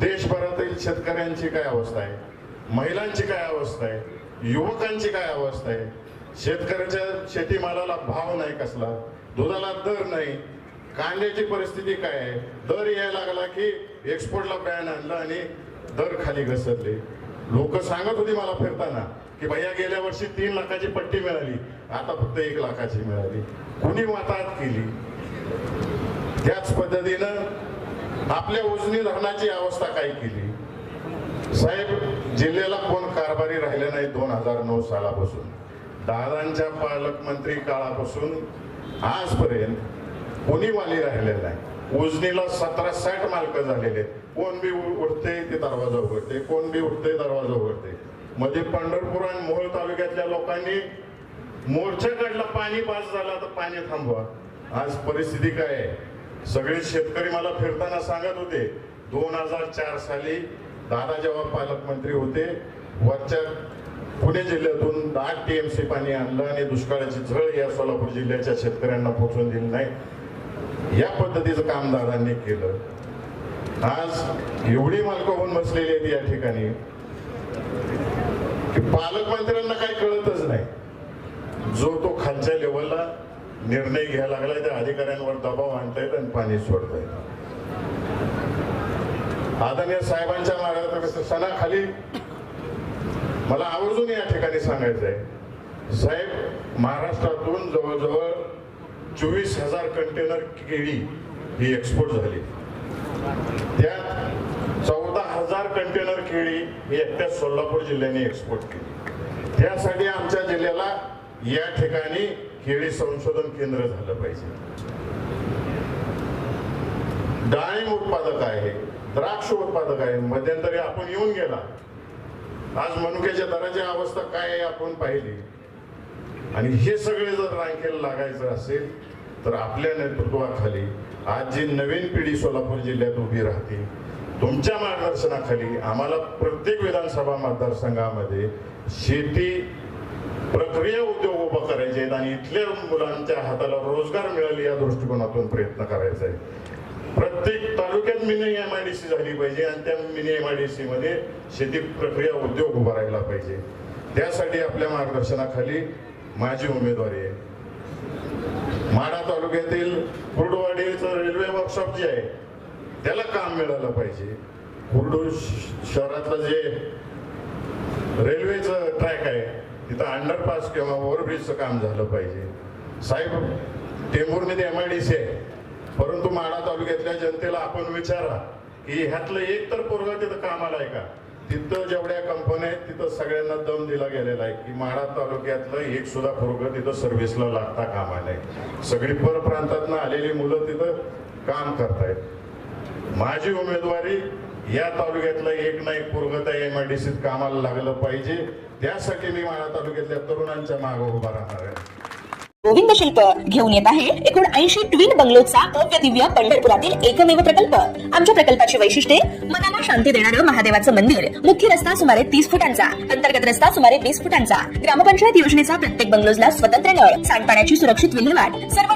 देशभरातील शेतकऱ्यांची काय अवस्था आहे? महिलांची काय अवस्था आहे? युवकांची काय अवस्था आहे? शेतकऱ्याच्या शेतीमालाला भाव नाही कसला दुधाला दर नाही कांद्याची परिस्थिती काय आहे? दर यायला लागला की एक्सपोर्टला बॅन आणलं आणि दर खाली घसरले. लोक सांगत होती मला फिरताना की भैया गेल्या वर्षी तीन लाखाची पट्टी मिळाली. आता फक्त एक लाखाची मिळाली. कुणी वाताहत केली? त्याच पद्धतीनं आपल्या उजनी धरणाची अवस्था काय केली? साहेब जिल्ह्याला कोण कारभारी राहिले नाही दोन हजार नऊ सालापासून? दादांच्या पालकमंत्री काळापासून आजपर्यंत कोणी वाली राहिलेलं नाही? उजनीला सतरा साठ मालक झालेले आहेत. कोण बी उ- उठते ते दरवाजा उघडते कोण बी उठते दरवाजा उघडते. म्हणजे पंढरपूर आणि मोहोळ तालुक्यातल्या लोकांनी मोर्चा काढला पाणी पास झाला तर पाणी थांबवा. आज परिस्थिती काय आहे? सगळे शेतकरी मला फिरताना सांगत होते दोन हजार चार साली दादा जेव्हा पालकमंत्री होते. वरच्या पुणे जिल्ह्यातून आठ टीएमसी पाणी आणलं आणि दुष्काळाची झळ या सोलापूर जिल्ह्याच्या शेतकऱ्यांना पोहोचून दिली नाही. या पद्धतीचं काम दादांनी केलं. आज एवढी मालकं होऊन बसलेली आहेत या ठिकाणी. की पालकमंत्र्यांना काही कळतच नाही. जो तो खालच्या लेवलला निर्णय घ्यायला लागलाय त्या अधिकाऱ्यांवर दबाव आणतायत आणि पाणी सोडतायत. आदरणीय साहेबांच्या सणाखाली मला आवर्जून या ठिकाणी सांगायचं आहे साहेब महाराष्ट्रातून जवळजवळ चोवीस हजार कंटेनर केळी ही एक्सपोर्ट झाली. त्यात हजार कंटेनर केळी ही एकट्या सोलापूर जिल्ह्याने एक्सपोर्ट केली. त्यासाठी आमच्या जिल्ह्याला या ठिकाणी केळी संशोधन केंद्र झालं पाहिजे. डाळिंब उत्पादक आहे द्राक्ष उत्पादक आहे मध्यंतरी आपण येऊन गेला. आज मनुक्याच्या दराची अवस्था काय आहे आपण पाहिली. आणि हे सगळे जर रांकेला लागायचं असेल तर आपल्या नेतृत्वाखाली आज जी नवीन पिढी सोलापूर जिल्ह्यात उभी राहते तुमच्या मार्गदर्शनाखाली आम्हाला प्रत्येक विधानसभा मतदारसंघामध्ये शेती प्रक्रिया उद्योग उभा करायचे आहेत आणि इथल्या मुलांच्या हाताला रोजगार मिळेल या दृष्टिकोनातून प्रयत्न करायचा आहे. प्रत्येक तालुक्यात mini M I D C झाली पाहिजे आणि त्या mini M I D C मध्ये शेती प्रक्रिया उद्योग उभा राहिला पाहिजे. त्यासाठी आपल्या मार्गदर्शनाखाली माझी उमेदवारी आहे. माढा तालुक्यातील कुर्डवाडीचं रेल्वे वर्कशॉप जे आहे त्याला काम मिळालं पाहिजे. कुर्डू शहरातलं जे रेल्वेचं ट्रॅक आहे तिथं अंडरपास किंवा ओव्हरब्रिजचं काम झालं पाहिजे. साहेब टेंभूरमध्ये एम आय डी सी आहे. परंतु माढा तालुक्यातल्या जनतेला आपण विचारा की ह्यातलं एक तर पोरगा तिथं कामाला आहे का? तिथं जेवढ्या कंपन्या आहेत तिथं सगळ्यांना दम दिला गेलेला आहे की माढा तालुक्यातलं एक सुद्धा पोरग तिथं सर्व्हिसला लागता कामाला आहे. सगळी परप्रांतातनं आलेली मुलं तिथं काम करतायत. माझी उमेदवारी या तालुक्यातलं एक ना एक पूर्वता एम आय डी सीत कामाला लागलं पाहिजे. त्यासाठी मी माझ्या तालुक्यातल्या तरुणांच्या मागे उभा राहणार आहे. गोविंद शिल्प घेऊन येत आहे एकूण ऐंशी ट्विन बंगलोचा भव्य दिव्य पंढरपुरातील एकमेव प्रकल्प. आमच्या प्रकल्पाची वैशिष्ट्ये मनाला शांती देणारं महादेवाचं मंदिर. मुख्य रस्ता सुमारे तीस फुटांचा अंतर्गत रस्ता सुमारे वीस फुटांचा. ग्रामपंचायत योजनेचा प्रत्येक बंगलोजला स्वतंत्र नळ सांडपाण्याची सुरक्षित विल्हेवाट. सर्व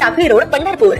टाकळी रोड पंढरपूर